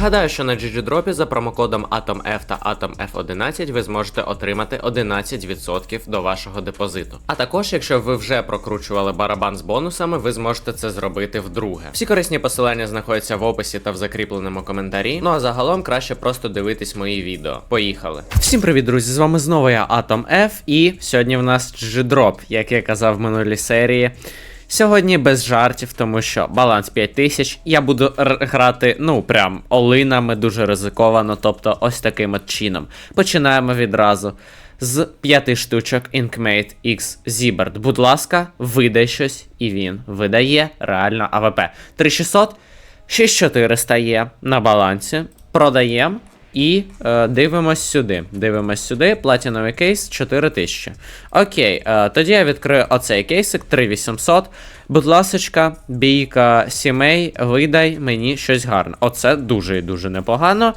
Нагадаю, що на GGDrop за промокодом AtomF та AtomF11 ви зможете отримати 11% до вашого депозиту. А також, якщо ви вже прокручували барабан з бонусами, ви зможете це зробити вдруге. Всі корисні посилання знаходяться в описі та в закріпленому коментарі. Ну а загалом краще просто дивитись мої відео. Поїхали. Всім привіт, друзі! З вами знову я Atom F, і сьогодні в нас GGDrop, як я казав в минулій серії. Сьогодні без жартів, тому що баланс 5000. Я буду грати, ну, прям олинами, дуже ризиковано, тобто ось таким от чином. Починаємо відразу з 5 штучок Inkmate X Zibert. Будь ласка, видай щось, і він видає реально АВП. 3600, 6400 є на балансі. Продаємо. І е, дивимось сюди. Дивимось сюди. Платіновий кейс 4000. Окей, е, тоді я відкрию оцей кейсик 3800. Будь ласочка, бійка сімей, видай мені щось гарне. Оце дуже і дуже непогано.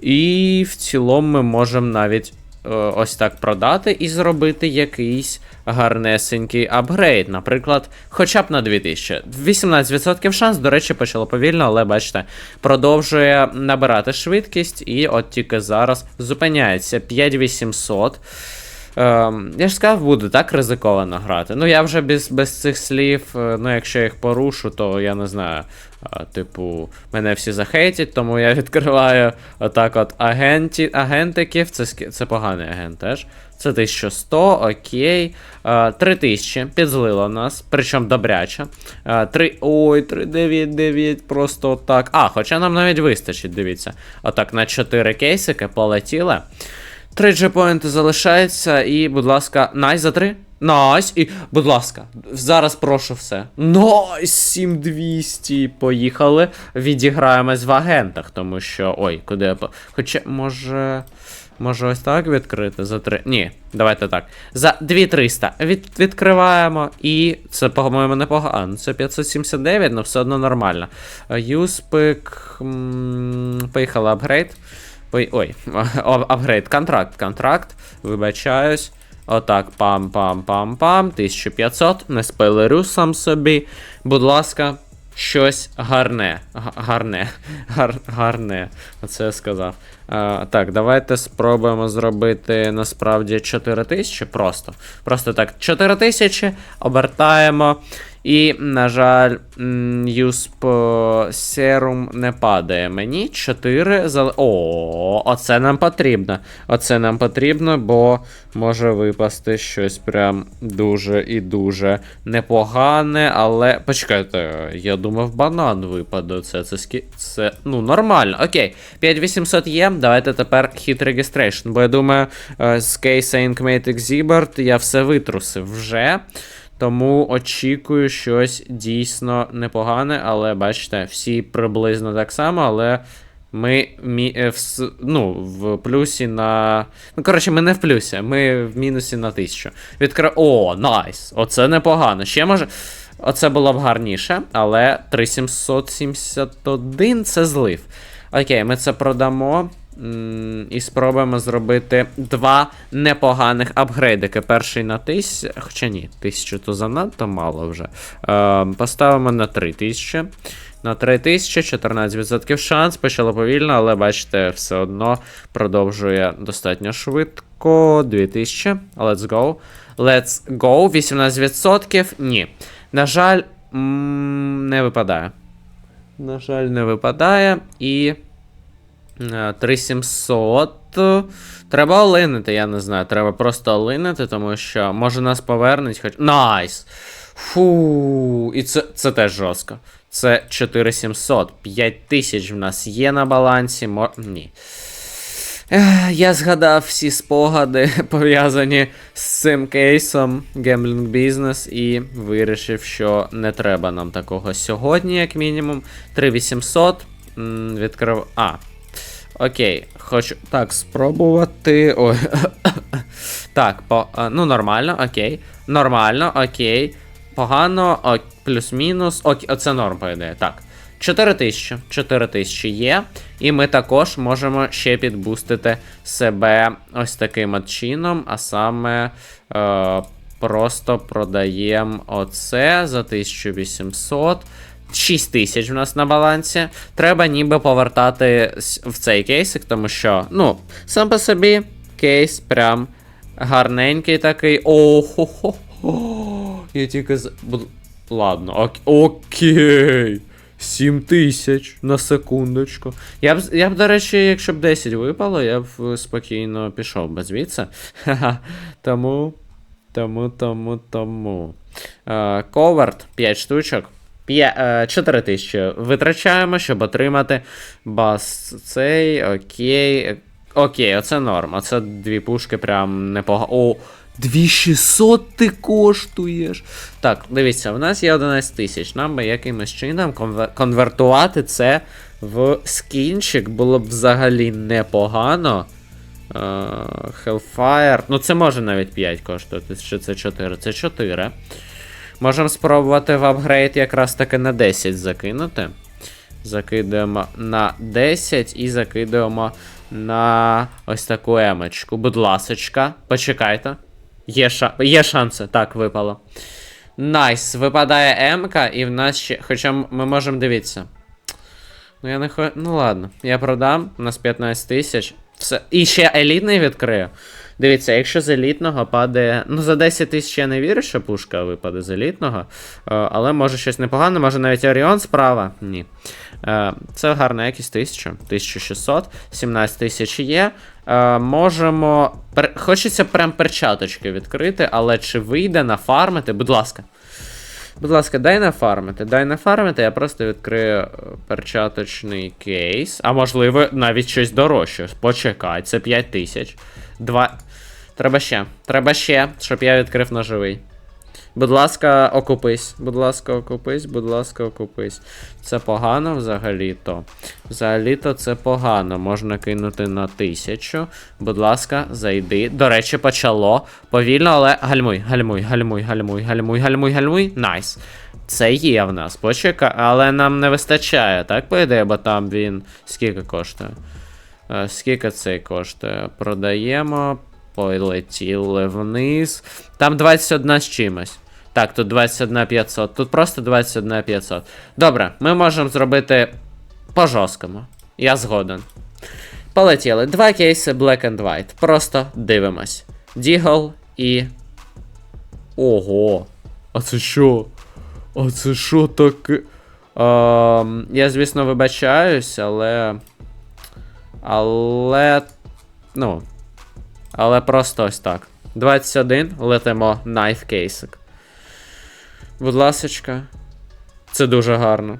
І в цілому ми можемо навіть ось так продати і зробити якийсь гарнесенький апгрейд. Наприклад, хоча б на 2000. 18% шанс, до речі, почало повільно, але бачите, продовжує набирати швидкість, і от тільки зараз зупиняється 5800. Ем, я ж сказав, буду так ризиковано грати. Ну, я вже без, без цих слів, е, ну, якщо їх порушу, то я не знаю. А, типу, мене всі захейтять, тому я відкриваю отак от агенті, агентиків. Це, це поганий агент теж. Це 1100, окей. А, 3000, підзлило нас, причому добряче. А, 3, ой, 399, просто отак. А, хоча нам навіть вистачить, дивіться. Отак на 4 кейсики полетіли. 3 джепоінти залишається, і, будь ласка, найс за 3. Найс. І, будь ласка, зараз прошу все. Найс, 7200. Поїхали. Відіграємось в агентах, тому що. Ой, куди я по. Хоча, може. Може ось так відкрити за 3. Ні, давайте так. За 2300 від, відкриваємо. І це, по-моєму, непогано. Це 579, але все одно нормально. Юспик. Поїхали апгрейд. Ой, ой, апгрейд, контракт, контракт, вибачаюсь. Отак, пам-пам-пам-пам, 1500, не спойлерю сам собі. Будь ласка, щось гарне. Гарне. Гар, гарне. Оце я сказав. А, так, давайте спробуємо зробити насправді 4000 просто. Просто так, 4000 обертаємо. І, на жаль, юсп серум не падає мені. 4 зал... О, оце нам потрібно. Оце нам потрібно, бо може випасти щось прям дуже і дуже непогане, але. Почекайте, я думав, банан випаде. Це, це, скі... це ну, нормально. Окей, 5800 є. Давайте тепер хіт registration, бо я думаю, е, з кейса Inkmate Exhibert я все витрусив вже. Тому очікую щось дійсно непогане, але бачите, всі приблизно так само, але ми мі, е, в, ну, в плюсі на. Ну, коротше, ми не в плюсі, ми в мінусі на 1000. Відкри... О, найс! Оце непогано. Ще може. Оце було б гарніше, але 3771 це злив. Окей, ми це продамо. І спробуємо зробити два непоганих апгрейдики. Перший на 1000, хоча ні, 1000 то занадто мало вже. Е, поставимо на 3000. На 3000, 14% шанс, почало повільно, але бачите, все одно продовжує достатньо швидко. 2000. Let's go. Let's go. 18%. Ні. На жаль, не випадає. На жаль, не випадає. І. Е, 3700. Треба олинити, я не знаю. Треба просто олинити, тому що може нас повернуть хоч. Найс! Фу, і це, це теж жорстко. Це 4700. 5000 в нас є на балансі. Мо... Ні. Я згадав всі спогади, пов'язані з цим кейсом Gambling Business, і вирішив, що не треба нам такого сьогодні, як мінімум. 3800. Відкрив. А. Окей, хочу так спробувати. Ой. так, по, ну нормально, окей. Нормально, окей. Погано, о, плюс-мінус. Окей, оце норм, по. Так. 4000. 4000 є. І ми також можемо ще підбустити себе ось таким от чином, а саме. Е, Просто продаємо оце за 1800. 6 тисяч у нас на балансі. Треба ніби повертати в цей кейсик, тому що, ну, сам по собі кейс прям гарненький такий. О-хо-хо-хо. Я тільки з. Ладно, ок... окей. 7 тисяч на секундочку. Я б, я б, до речі, якщо б 10 випало, я б е, спокійно пішов би звідси. Тому. Тому, тому, тому. Е, Коверт 5 штучок. 4 тисячі витрачаємо, щоб отримати бас цей. Окей. Окей, оце норм. Оце дві пушки прям непогано. О, 2600 ти коштуєш. Так, дивіться, у нас є 11 тисяч. Нам би якимось чином конвер- конвертувати це в скінчик було б взагалі непогано. Е, Hellfire. Ну, це може навіть 5 коштувати, чи це 4. Це 4. Можемо спробувати в апгрейд якраз таки на 10 закинути. Закидуємо на 10 і закидуємо на ось таку емочку. Будь ласочка, почекайте. Є, ша... Є шанси, так, випало. Найс, випадає М-ка, і в нас ще. Хоча ми можемо дивитися. Ну я не хо... Ну ладно, я продам, у нас 15 тисяч. Все. І ще елітний відкрию. Дивіться, якщо з елітного падає. Ну, за 10 тисяч я не вірю, що пушка випаде з елітного. Е, але може щось непогане, може навіть Оріон справа. Ні. Е, це гарна якість 1000, 1600, 17 тисяч є. Е, можемо. Хочеться прям перчаточки відкрити, але чи вийде нафармити? Будь ласка. Будь ласка, дай нафармити. Дай нафармити, я просто відкрию перчаточний кейс. А можливо, навіть щось дорожче. Почекай, це 5 тисяч. Треба ще. Треба ще, щоб я відкрив ножовий. Будь ласка, окупись. Будь ласка, окупись, будь ласка, окупись. Це погано взагалі-то. Взагалі-то це погано. Можна кинути на тисячу. Будь ласка, зайди. До речі, почало. Повільно, але гальмуй, гальмуй, гальмуй, гальмуй, гальмуй, гальмуй, гальмуй. Найс. Це є в нас. Почекай, але нам не вистачає, так, по ідеї, бо там він. Скільки коштує? Е, Скільки цей коштує? Продаємо. Полетіли вниз. Там 21 з чимось. Так, тут 21 500. Тут просто 21 500. Добре, ми можемо зробити по жорсткому. Я згоден. Полетіли. Два кейси Black and White. Просто дивимось. Дігл і. Ого. А це що? А це що таке? Ем, я, звісно, вибачаюсь, але. Але. Ну. Але просто ось так. 21, летимо найф кейсик. Будь ласочка. Це дуже гарно.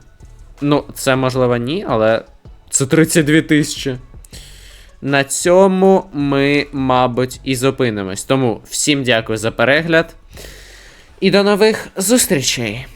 Ну, це можливо ні, але це 32 тисячі. На цьому ми, мабуть, і зупинимось. Тому всім дякую за перегляд. І до нових зустрічей!